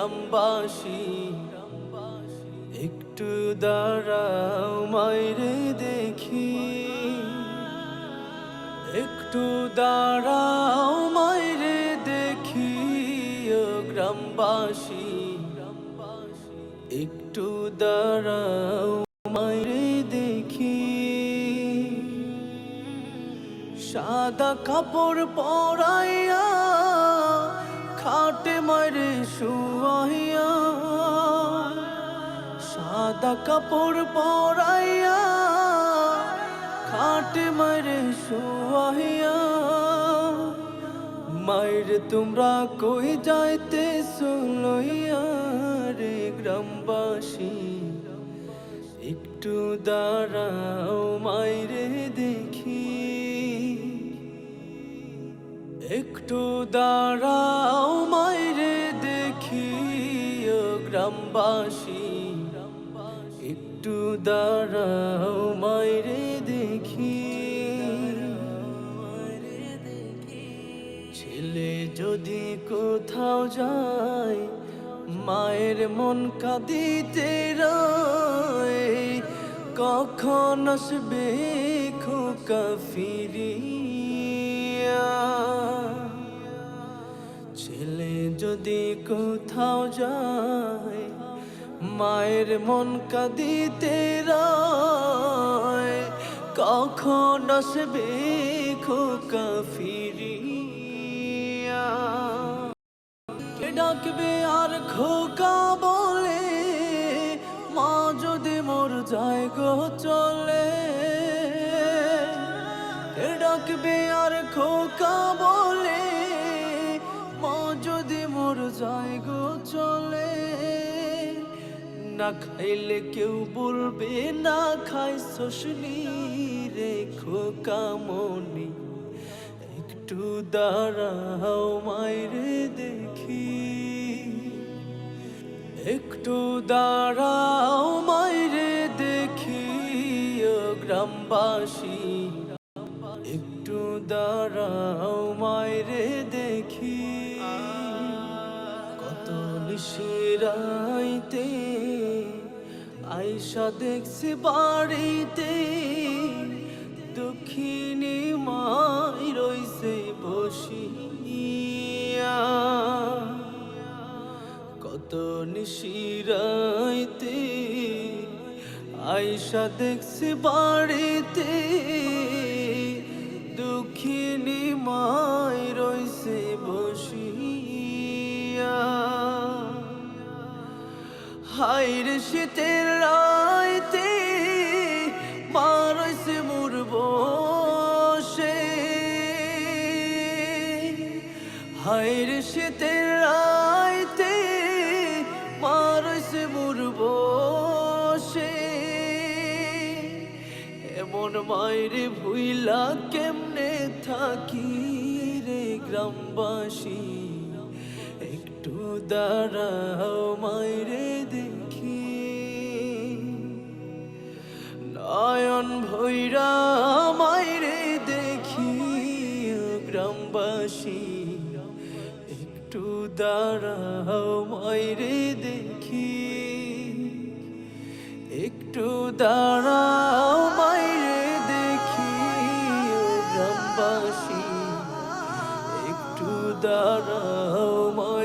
গ্রামবাসী, একটু দাঁড়াও মাইরে দেখি। একটু দাঁড়াও মাইরে দেখি, ও গ্রামবাসী, একটু দাঁড়াও মাইরে দেখি। সাদা কাপড় পরাইয়া খাটে মারে শুয়াইয়া, সাদা কাপড় পরাইয়া, খাটে মারে শুয়াইয়া মায়ের তোমরা কই যাইতে লইয়া রে গ্রামবাসী? একটু দাঁড়াও মাইরে দেখি। একটু দাঁড়াও গ্রামবাসী একটু দাঁড়াও, মাইরে দেখি। ছেলে যদি কোথাও যায়, মায়ের মন কাঁদিতে কখন আসবে খোকা ফিরিয়া? ছেলে যদি কোথাও যায়, মায়ের মন কাঁদিতে কখন আসবে খোকা ফিরিয়া? ডাকবে আর খোকা বলে, মা যদি মোর যায় গো চলে ডাকবে আর খোকা বলে না খাইলে কেউ বলবে, না খাই শোষনি রে খোকা মনি একটু দাঁড়াও মাইরে দেখি। একটু দাঁড়াও মাইরে দেখি গ্রামবাসী। একটু দাঁড়াও মাইরে দেখি। কত নিশিরাইতে আইসা দেখছি বাড়িতে দক্ষিণী মাই রইছে বসিয়া। কত নিশিরাইতে আইসা দেখছি বাড়িতে, দুঃখিনী মাই রইছে বসিয়া। হাইরে শীতের হাইরে শীতের রাইতে মা রইছে মোর বসে এমন মায়েরে ভুইলা কেমনে থাকি রে গ্রামবাসী? একটু দাঁড়াও মায়েরে দেখি। নয়ন ভৈরা দাঁড়াও মাইরে দেখি। একটু দাঁড়াও মাইরে দেখি গ্রামবাসী। একটু দাঁড়াও মাই